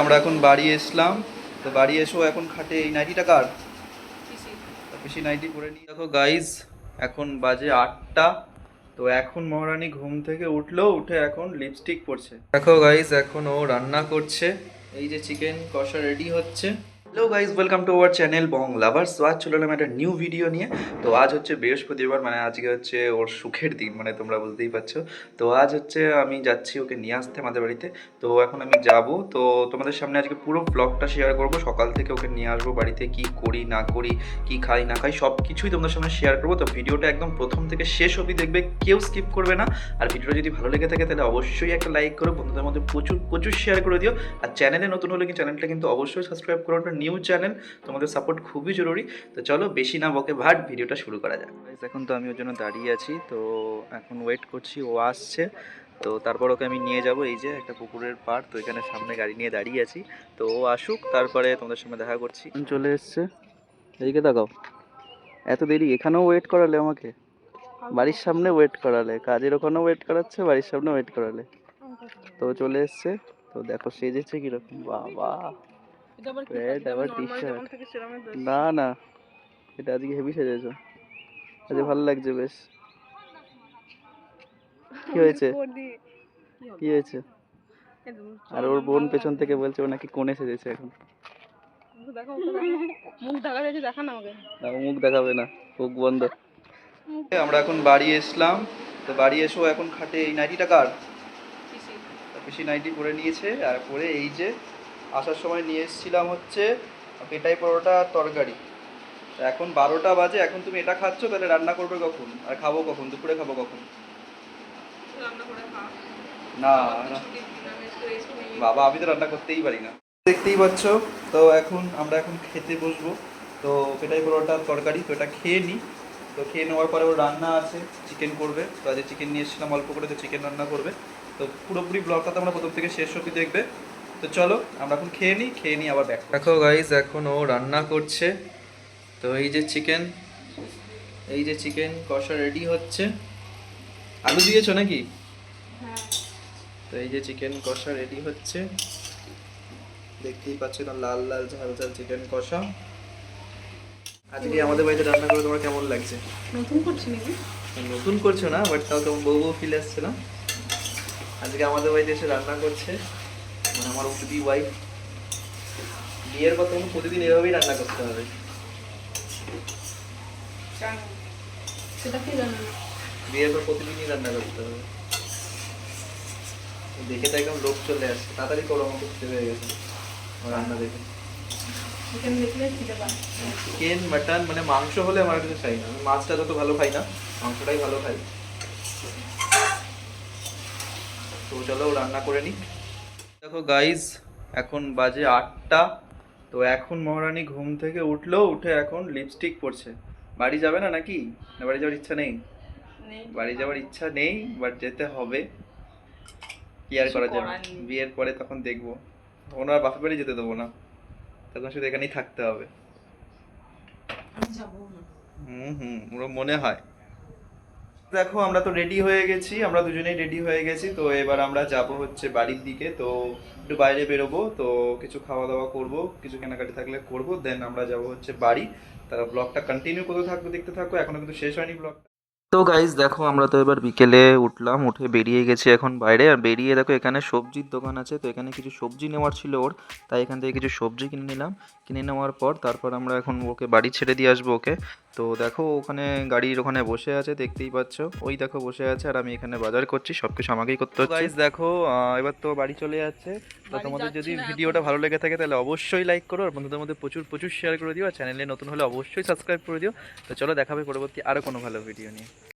আমরা এখন বাড়ি এসলাম। তো বাড়ি এসেও এখন খাটে এই নাইটিটা কার? বেশি নাইটি পরে নিই দেখো গাইজ এখন বাজে আটটা। তো এখন মহারানী ঘুম থেকে উঠল, উঠে এখন লিপস্টিক পরছে। দেখো গাইজ এখন ও রান্না করছে। এই যে চিকেন কষা রেডি হচ্ছে। Hello guys welcome to our channel bong lovers তো আজ চলে এলাম একটা নিউ ভিডিও নিয়ে। তো আজ হচ্ছে বৃহস্পতিবার মানে আজকে হচ্ছে ওর সুখের দিন মানে তোমরা বুঝতেই পারছ। তো আজ হচ্ছে আমি যাচ্ছি ওকে নিয়ে আসতে আমাদের বাড়িতে। তো এখন আমি যাব। তো তোমাদের সামনে আজকে পুরো ব্লগটা শেয়ার করব। সকাল থেকে ওকে নিয়ে আসব বাড়িতে, কি করি, না করি, কি খাই, না খাই সব কিছুই তোমাদের সামনে শেয়ার করব। তো ভিডিওটা একদম প্রথম থেকে শেষ অবধি দেখবে, কেউ স্কিপ করবে না। আর ভিডিওটা যদি ভালো লেগে থাকে, তাহলে অবশ্যই একটা লাইক করো। বন্ধুদের মধ্যে প্রচুর প্রচুর শেয়ার করে দিও। আর চ্যানেলে নতুন হলে কি চ্যানেলটা কিন্তু অবশ্যই সাবস্ক্রাইব করো। নিউ চ্যানেল তোমাদের সাপোর্ট খুবই জরুরি। তো চলো বেশি না বকে ভাট ভিডিওটা শুরু করা যাক। এখন তো আমি ওর জন্য দাঁড়িয়ে আছি তো এখন ওয়েট করছি ও আসছে। তো তারপর ওকে আমি নিয়ে যাব এই যে একটা পুকুরের পাড় তো এখানে সামনে গাড়ি নিয়ে দাঁড়িয়ে আছি। তো ও আসুক তারপরে তোমাদের সঙ্গে দেখা করছি। চলে এসছে। এইদিকে দেখাও এত দেরি এখানেও ওয়েট করালে আমাকে? বাড়ির সামনে ওয়েট করালে কাজের ওখানেও ওয়েট করাচ্ছে বাড়ির সামনে ওয়েট করালে? তো ও চলে এসছে তো দেখো সেজেছে কীরকম বাবা! আবার। না না এটা আজকে হেভি সেজেছো আজকে ভালো লাগছে বেশ। কি হয়েছে? কি হয়েছে? আর ওর বোন পেছন থেকে বলছে ও নাকি কোণে সেজেছে এখন। মুখ দেখা যাচ্ছে দেখা না আমাকে। না, মুখ দেখাবে না মুখ বন্ধ আমরা এখন বাড়ি এসলাম। তো বাড়ি এসেও এখন খাটে এই নাইটিটা কার? বেশি নাইটি পরে নিয়েছে আর পরে এই যে আসার সময় নিয়ে এসেছিলাম হচ্ছে পেটাই পরোটা তরকারি। এখন বারোটা বাজে এখন তুমি এটা খাচ্ছ তাহলে রান্না করবে কখন? আর খাব কখন? দুপুরে খাব কখন? না বাবা আমি তো রান্না করতেই পারি না। দেখতেই পাচ্ছ তো এখন আমরা এখন খেতে বসবো। তো পেটাই পরোটা তরকারি তো এটা খেয়ে নিই তো খেয়ে নেওয়ার পরে ওর রান্না আছে চিকেন করবে। তো আজকে চিকেন নিয়ে এসেছিলাম অল্প করে তো চিকেন রান্না করবে। তো পুরোপুরি ব্লগটা তো আমরা প্রথম থেকে শেষ অবধি দেখবে। তো চলো আমরা এখন খেয়ে নিই খেয়ে নিই আবার ব্যাক দেখো গাইজ এখন ও রান্না করছে। তো এই যে চিকেন এই যে চিকেন কষা রেডি হচ্ছে। আলু দিয়েছ নাকি? তো এই যে চিকেন কষা রেডি হচ্ছে। দেখতেই পাচ্ছেন না লাল লাল ঝাল ঝাল চিকেন কষা। আজকে আমাদের বাড়িতে রান্না করে তোমার কেমন লাগছে? নতুন করছি নাকি? নতুন করছ না? বাট তাও তোমার বউ বউ ফিল আসছে না? আজকে আমাদের বাড়িতে এসে রান্না করছে। মানে আমার উঠবি ওয়াইফ বিয়ের পর তখন প্রতিদিন এভাবেই রান্না করতে হবে। সেটা কি বিয়ের পর প্রতিদিনই রান্না করতে হবে। দেখে তো একদম লোক চলে আসছে। তাড়াতাড়ি করো আমাকে খেতে হয়ে গেছে। রান্না দেখে। চিকেন মাটন মানে মাংস হলে আমার কিছু চাই না। আমি মাছটা যত ভালো খাই না মাংসটাই ভালো খাই। তো চলো রান্না করে নিই দেখো গাইজ এখন বাজে আটটা তো এখন মহারানী ঘুম থেকে উঠল উঠে এখন লিপস্টিক পরছে। বাড়ি যাবে না নাকি? না বাড়ি যাওয়ার ইচ্ছা নেই? বাড়ি যাওয়ার ইচ্ছা নেই বাট যেতে হবে। কি আর করা যাবে? বিয়ের পরে তখন দেখব। তখন আর বাপের বাড়ি যেতে দেবো না। তখন শুধু এখানেই থাকতে হবে। হুম হুম ওর মনে হয়। দেখো, আমরা তো রেডি হয়ে গেছি, আমরা দুজনেই রেডি হয়ে গেছি, তো এবার আমরা যাব হচ্ছে বাড়ির দিকে, তো একটু বাইরে বেরোবো, তো কিছু খাওয়া দাওয়া করব, কিছু কেনাকাটি থাকলে করব দেন আমরা যাব হচ্ছে বাড়ি। তারা ব্লগটা কন্টিনিউ করতে থাকব দেখতে থাকো, এখনও কিন্তু শেষ হয়নি ব্লগ তো গাইজ দেখো, আমরা তো এবার বিকেলে উঠলাম, উঠে বেরিয়ে গেছি এখন বাইরে, আর বেরিয়ে দেখো, এখানে সবজির দোকান আছে, তো এখানে কিছু সবজি নেওয়ার ছিল ওর, তাই এখান থেকে কিছু সবজি কিনে নিলাম। কিনে নেওয়ার পর, তারপর আমরা এখন ওকে বাড়ি ছেড়ে দিয়ে আসব ওকে। তো দেখো ওখানে গাড়ির ওখানে বসে আছে দেখতেই পাচ্ছ। ওই দেখো বসে আছে আর আমি এখানে বাজার করছি সব কিছু আমাকেই করতে হচ্ছে। দেখো এবার তো বাড়ি চলে যাচ্ছে। তো তোমাদের যদি ভিডিওটা ভালো লেগে থাকে তাহলে অবশ্যই লাইক করো আর বন্ধুদের মধ্যে প্রচুর প্রচুর শেয়ার করে দিও। আর চ্যানেলে নতুন হলে অবশ্যই সাবস্ক্রাইব করে দিও। তো চলো দেখাবে পরবর্তী আরও কোনো ভালো ভিডিও নিয়ে।